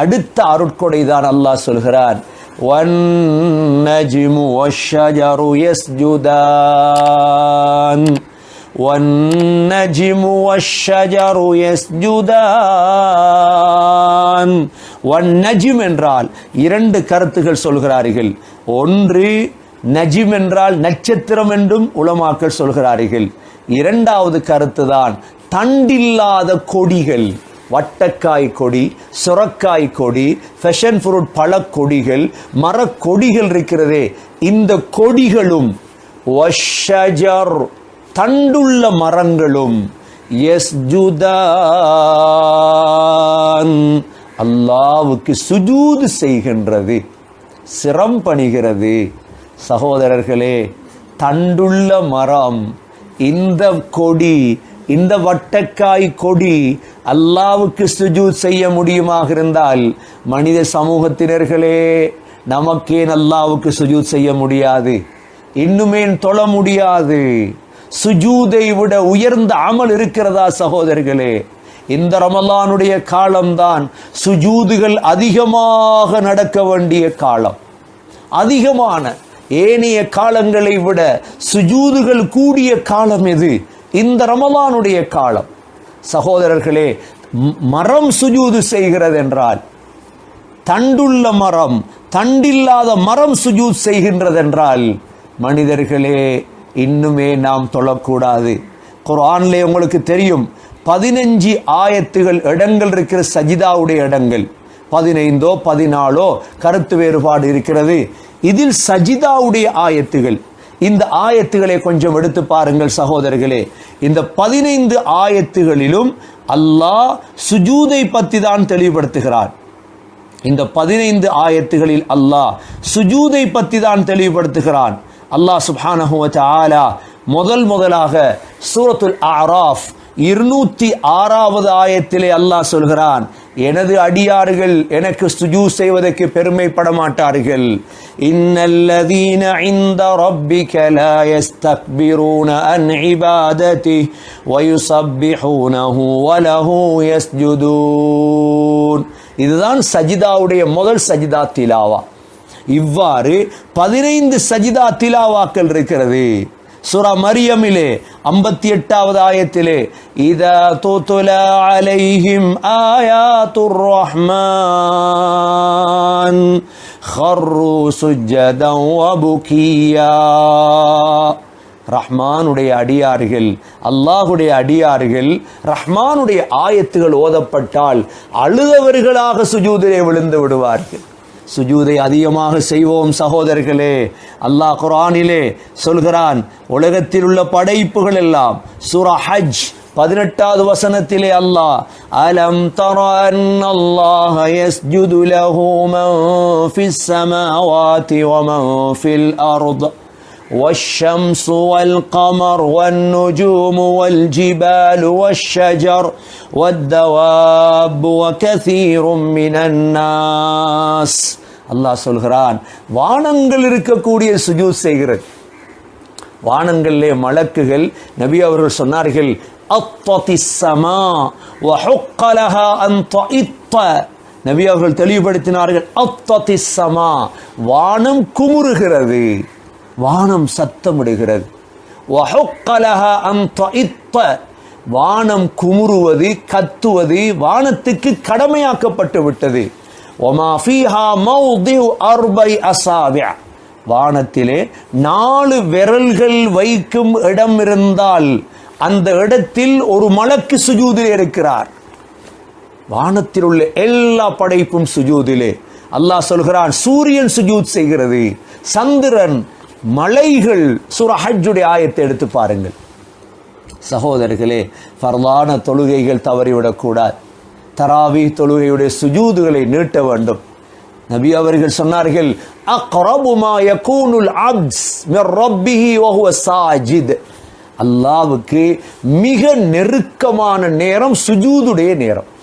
அடுத்த அருட்கொடை தான் அல்லாஹ் சொல்கிறான் وَالنَّجْمُ وَالشَّجَرُ يَسْجُدَانِ وَالنَّجْمُ وَالشَّجَرُ يَسْجُدَانِ வன்னஜிம் என்றால் இரண்டு கருத்துகள் சொல்கிறார்கள் ஒன்று நஜிம் என்றால் நட்சத்திரம் என்றும் உலமாக்கள் சொல்கிறார்கள் இரண்டாவது கருத்து தான் தண்டில்லாத கொடிகள் வட்டக்காய் கொடி சுரக்காய் கொடி ஃபெஷன் ஃப்ரூட் பல கொடிகள் மரக்கொடிகள் இருக்கிறதே. இந்த கொடிகளும் தண்டுள்ள மரங்களும். எஸ் அல்லாவுக்கு சுஜூது செய்கின்றது. சிரம் பணிகிறது. சகோதரர்களே தண்டுள்ள மரம் இந்த கொடி இந்த வட்டக்காய் கொடி அல்லாவுக்கு சுஜூத் செய்ய முடியுமாக இருந்தால் மனித சமூகத்தினர்களே நமக்கேன் அல்லாவுக்கு சுஜூத் செய்ய முடியாது. இன்னுமேன் தொழ முடியாது. சுஜூதை விட உயர்ந்த அமல் இருக்கிறதா சகோதரர்களே? இந்த ரமலானுடைய காலம்தான் சுஜூதுகள் அதிகமாக நடக்க வேண்டிய காலம். அதிகமான ஏனைய காலங்களை விட சுஜூதுகள் கூடிய காலம் எது? இந்த ரமலானுடைய காலம். சகோதரர்களே மரம் சுஜூது செய்கிறது என்றால் தண்டுள்ள மரம் தண்டில்லாத மரம் சுஜூத் செய்கின்றதென்றால் மனிதர்களே இன்னுமே நாம் தொழக்கூடாது. குரான்லே உங்களுக்கு தெரியும் பதினஞ்சு ஆயத்துகள் இடங்கள் இருக்கிற சஜிதாவுடைய இடங்கள். பதினைந்தோ பதினாலோ கருத்து வேறுபாடு இருக்கிறது. இதில் சஜிதாவுடைய ஆயத்துகள் இந்த ஆயத்துகளை கொஞ்சம் எடுத்து பாருங்கள் சகோதரர்களே. இந்த பதினைந்து ஆயத்துகளிலும் அல்லாஹ் சுஜூதை பற்றி தான் தெளிவுபடுத்துகிறார். இந்த பதினைந்து ஆயத்துகளில் அல்லாஹ் சுஜூதை பற்றி தான் தெளிவுபடுத்துகிறான். அல்லாஹ் சுப்ஹானஹு ஆலா முதல் முதலாக சூரத்துல் அராஃப் இருநூத்தி ஆறாவது ஆயத்திலே அல்லாஹ் சொல்கிறான் எனது அடியார்கள் எனக்கு சுஜூ செய்வதற்கு பெருமைப்பட மாட்டார்கள் இன்னல்லதீன இந்த ரப்பிக லா யஸ்தக்பிரூன அன் இபாததி வயுசப்பிஹூனஹு வலஹு யஸ்ஜுதூன். இதுதான் சஜிதாவுடைய முதல் சஜிதா திலாவா. இவ்வாறு பதினைந்து சஜிதா திலாவாக்கள் இருக்கிறது. சுரா மரியமிலே ஐம்பத்தி எட்டாவது ஆயத்திலே இதா தூத்துல அலைஹிம் ஆயா துர்ரஹ்மான் ஹர்ரு சுஜதம் வபுகியா. ரஹ்மானுடைய அடியார்கள் அல்லாஹுடைய அடியார்கள் ரஹ்மானுடைய ஆயத்துகள் ஓதப்பட்டால் அழுதவர்களாக சுஜூதிலே விழுந்து விடுவார்கள். சுஜூதை அதிகமாக செய்வோம் சகோதரர்களே அல்லாஹ் குர்ஆனிலே சொல்கிறான் உலகத்தில் உள்ள படைப்புகள் எல்லாம் சூரா ஹஜ் பதினெட்டாவது வசனத்திலே அல்லாஹ் அலம் தர அன்னல்லாஹ والشمس والقمر والنجوم والجبال والشجر والدواب وكثير من الناس அல்லாஹ் சொல்கிறான் வானங்கள் இருக்கக்கூடிய சுஜூத் செய்கிறது வானங்களிலே மலக்குகள் நபி அவர்கள் சொன்னார்கள் அத்ததிசமா வஹுக்கலஹா அந்த இத்த நபி அவர்கள் தெளிவுபடுத்தினார்கள் அத்ததிசமா வானம் குமுறுகிறது வானம் சத்தமிடுகிறது. வானம் குமுறுவது கத்துவது வானத்துக்கு கடமையாக்கப்பட்டு விட்டது. அர்பை வானத்திலே நாலு விரல்கள் வைக்கும் இடம் இருந்தால் அந்த இடத்தில் ஒரு மலக்கு சுஜூதிலே இருக்கிறார். வானத்தில் உள்ள எல்லா படைப்பும் சுஜூதிலே. அல்லாஹ் சொல்கிறான் சூரியன் சுஜூத் செய்கிறது சந்திரன் மலைகள் சுரஹஜுடைய ஆயத்தை எடுத்து பாருங்கள். சகோதரர்களே ஃபர்லான தொழுகைகள் தவறிவிடக்கூடாது. தராவி தொழுகையுடைய சுஜூதுகளை நீட்ட வேண்டும். நபி அவர்கள் சொன்னார்கள் அல்லாவுக்கு அப்ஸ் சாஜித். மிக நெருக்கமான நேரம் சுஜூதுடைய நேரம்.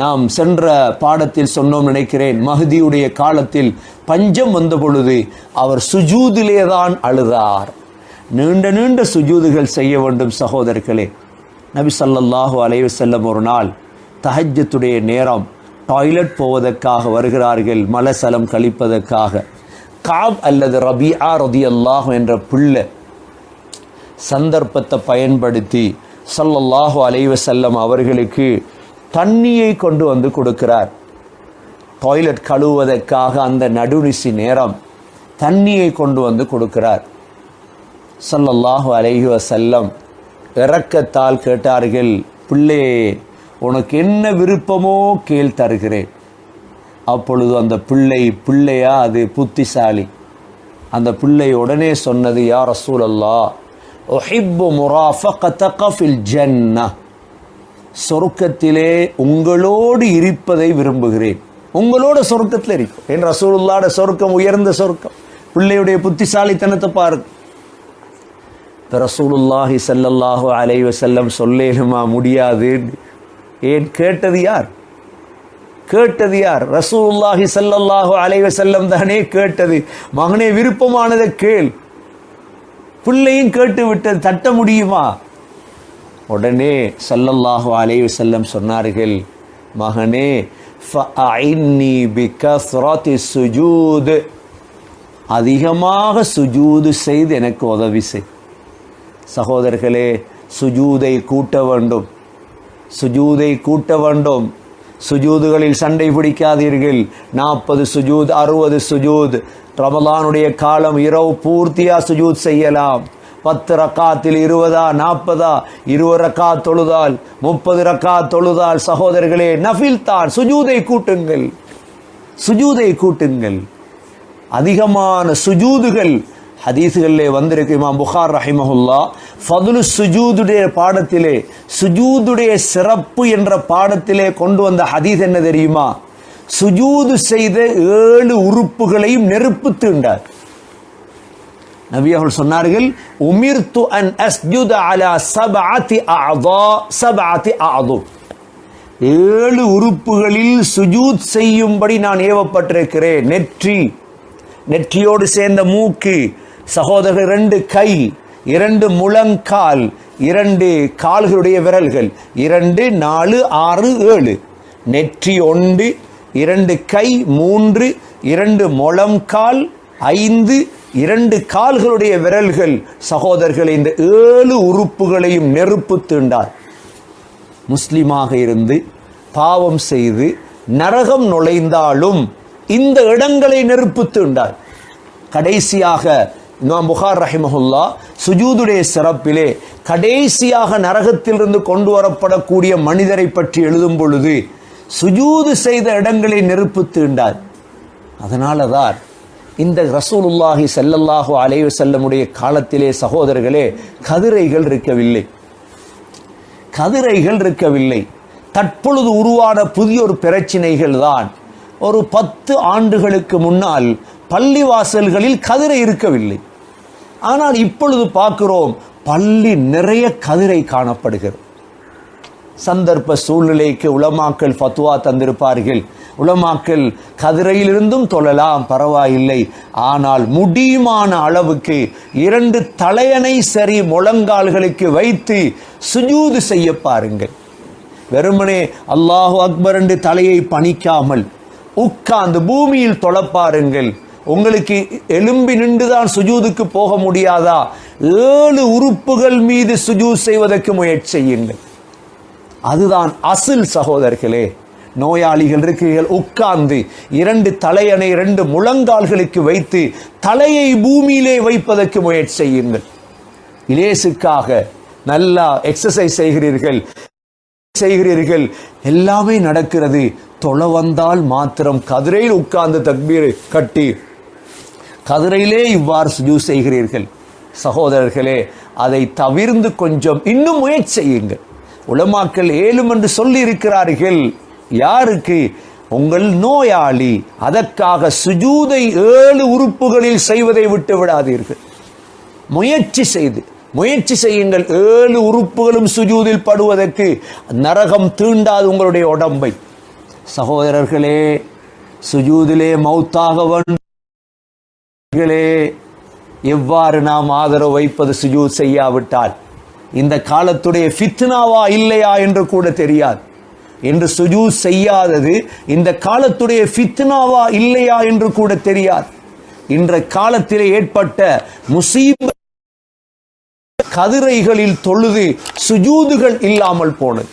நாம் சென்ற பாடத்தில் சொன்னோம் நினைக்கிறேன். மகதியுடைய காலத்தில் பஞ்சம் வந்த பொழுது அவர் சுஜூதிலே தான் அழுதார். நீண்ட நீண்ட சுஜூதுகள் செய்ய வேண்டும் சகோதரர்களே. நபி சல்லல்லாஹு அலைவு செல்லும் ஒரு நாள் தஹஜத்துடைய நேரம் டாய்லெட் போவதற்காக வருகிறார்கள் மலசலம் கழிப்பதற்காக. காப் அல்லது ரபியா ரதி அல்லாஹ் என்ற பிள்ளை சந்தர்ப்பத்தை பயன்படுத்தி சல்லல்லாஹு அலைவ செல்லம் அவர்களுக்கு தண்ணியை கொண்டு வந்து கொடுக்கிறார். டாய்லெட் கழுவுவதற்காக அந்த நடுநிசி நேரம் தண்ணியை கொண்டு வந்து கொடுக்கிறார். சல்லல்லாஹு அலைஹி செல்லம் இறக்கத்தால் கேட்டார்கள் பிள்ளையே உனக்கு என்ன விருப்பமோ கேள் தருகிறேன். அப்பொழுது அந்த பிள்ளை பிள்ளையா அது புத்திசாலி. அந்த பிள்ளை உடனே சொன்னது யார் ரசூல் அல்லா ஒஹிப்பு முராஃபகத்தக ஃபில் ஜன்னா சொர்க்கத்திலே உங்களோடு இருப்பதை விரும்புகிறேன். உங்களோட சொர்க்கத்தில் இருக்கும் என் ரசூலுல்லாட சொர்க்கம் உயர்ந்த சொர்க்கம். பிள்ளையுடைய புத்திசாலித்தனத்தை பாருங்க. ரசூலுல்லாஹி சல்லல்லாஹு அலைவ செல்லம் சொல்லேலுமா முடியாது ஏன் கேட்டது யார்? கேட்டது யார்? ரசூலுல்லாஹி சல்லல்லாஹு அலைவ செல்லம் தானே கேட்டது. மகனே விருப்பமானதை கேள். பிள்ளையும் கேட்டு விட்டது தட்ட முடியுமா? உடனே சல்லல்லாஹு அலைவு செல்லம் சொன்னார்கள் மகனே சுஜூது. அதிகமாக சுஜூது செய்து எனக்கு உதவி செய். சகோதரர்களே சுஜூதை கூட்ட வேண்டும். சுஜூதை கூட்ட வேண்டும். சுஜூதுகளில் சண்டை பிடிக்காதீர்கள். நாற்பது சுஜூத் அறுபது சுஜூத். ரமலானுடைய காலம் இரவு பூர்த்தியாக சுஜூத் செய்யலாம். பத்து ரக்காத்தில் இருபதா நாற்பதா? இருபது ரக்கா தொழுதால் முப்பது ரக்கா தொழுதால் சகோதரர்களே நஃபில் தான். சுஜூதை கூட்டுங்கள். சுஜூதை கூட்டுங்கள். அதிகமான சுஜூதுகள் ஹதீஸுகளிலே வந்திருக்கு. இமாம் புகார் ரஹிமஹுல்லா ஃபதுலு சுஜூதுடைய பாடத்திலே சுஜூதுடைய சிறப்பு என்ற பாடத்திலே கொண்டு வந்த ஹதீஸ் என்ன தெரியுமா? சுஜூது செய்த ஏழு உறுப்புகளையும் நெருப்பு தீண்டார் நபி அவர்கள் சொன்னார்கள் உமிர்த்து அன் அஸ்ஜுத அலா சபஅதி அஅதா சபஅதி அஅது. ஏழு உறுப்புகளில் சுஜூத் செய்யும்படி நான் ஏவப்பட்டிருக்கிறேன். நெற்றி நெற்றியோடு சேர்ந்த மூக்கு சகோதரர் இரண்டு கை இரண்டு முழங்கால் இரண்டு கால்களுடைய விரல்கள் இரண்டு நாலு ஆறு ஏழு. நெற்றி ஒன்று இரண்டு கை மூன்று இரண்டு முழங்கால் ஐந்து இரண்டு கால்களுடைய விரல்கள் சகோதரர்கள் இந்த ஏழு உறுப்புகளையும் நெருப்பு தீண்டார். முஸ்லிமாக இருந்து பாவம் செய்து நரகம் நுழைந்தாலும் இந்த இடங்களை நெருப்பு தீண்டார். கடைசியாக இமாம் புகார் ரஹிமஹுல்லா சுஜூதுடைய சிறப்பிலே கடைசியாக நரகத்திலிருந்து கொண்டு வரப்படக்கூடிய மனிதரை பற்றி எழுதும் பொழுது சுஜூது செய்த இடங்களை நெருப்பு தீண்டார். அதனால தான் இந்த ரசூலுல்லாஹி ஸல்லல்லாஹு அலைவு செல்லமுடைய காலத்திலே சகோதரர்களே கதிரைகள் இருக்கவில்லை. கதிரைகள் இருக்கவில்லை. தற்பொழுது உருவான புதிய ஒரு பிரச்சினைகள் தான். ஒரு பத்து ஆண்டுகளுக்கு முன்னால் பள்ளிவாசல்களில் கதிரை இருக்கவில்லை. ஆனால் இப்பொழுது பார்க்கிறோம் பள்ளி நிறைய கதிரை காணப்படுகிறது. சந்தர்ப்ப சூழ்நிலைக்கு உளமாக்கள் ஃபத்துவா தந்திருப்பார்கள். உலமாக்கல் கதிரையிலிருந்தும் தொழலாம் பரவாயில்லை. ஆனால் முடியுமான அளவுக்கு இரண்டு தலையணை சரி முழங்கால்களுக்கு வைத்து சுஜூது செய்ய பாருங்கள். வெறுமனே அல்லாஹு அக்பர் என்று தலையை பணிக்காமல் உட்கார்ந்து பூமியில் தொழப்பாருங்கள் உங்களுக்கு எலும்பி நின்றுதான் சுஜூதுக்கு போக முடியாதா? ஏழு உறுப்புகள் மீது சுஜூ செய்வதற்கு முயற்சி செய்யுங்கள். அதுதான் அசில் சகோதரர்களே நோயாளிகள் இருக்கிறீர்கள் உட்கார்ந்து இரண்டு தலையணை இரண்டு முழங்கால்களுக்கு வைத்து தலையை பூமியிலே வைப்பதற்கு முயற்சி செய்யுங்கள். இலேசுக்காக நல்லா எக்ஸசைஸ் செய்கிறீர்கள் செய்கிறீர்கள். எல்லாமே நடக்கிறது. தொலை வந்தால் மாத்திரம் கதிரையில் உட்கார்ந்து தக்பீர் கட்டி கதிரையிலே இவ்வாறு சுஜூ செய்கிறீர்கள். சகோதரர்களே அதை தவிர்ந்து கொஞ்சம் இன்னும் முயற்சி செய்யுங்கள். உலமாக்கள் ஏலும் என்று சொல்லி இருக்கிறார்கள் யாருக்கு? உங்கள் நோயாளி. அதற்காக சுஜூதை ஏழு உறுப்புகளில் செய்வதை விட்டு விடாதீர்கள். முயற்சி செய்து முயற்சி செய்யுங்கள். ஏழு உறுப்புகளும் சுஜூதில் படுவதற்கு நரகம் தீண்டாது உங்களுடைய உடம்பை. சகோதரர்களே சுஜூதிலே மௌத்தாக வேண்டுகளே எவ்வாறு நாம் ஆதரவு வைப்பது சுஜூத் செய்யாவிட்டால்? இந்த காலத்துடைய ஃபித்னாவா இல்லையா என்று கூட தெரியாது. என்று சுஜூ செய்யாதது இந்த காலத்துடைய ஃபித்னாவா இல்லையா என்று கூட தெரியாது. இன்ற காலத்திலே ஏற்பட்ட முசீப கதிரைகளில் தொழுது சுஜூதுகள் இல்லாமல் போனது.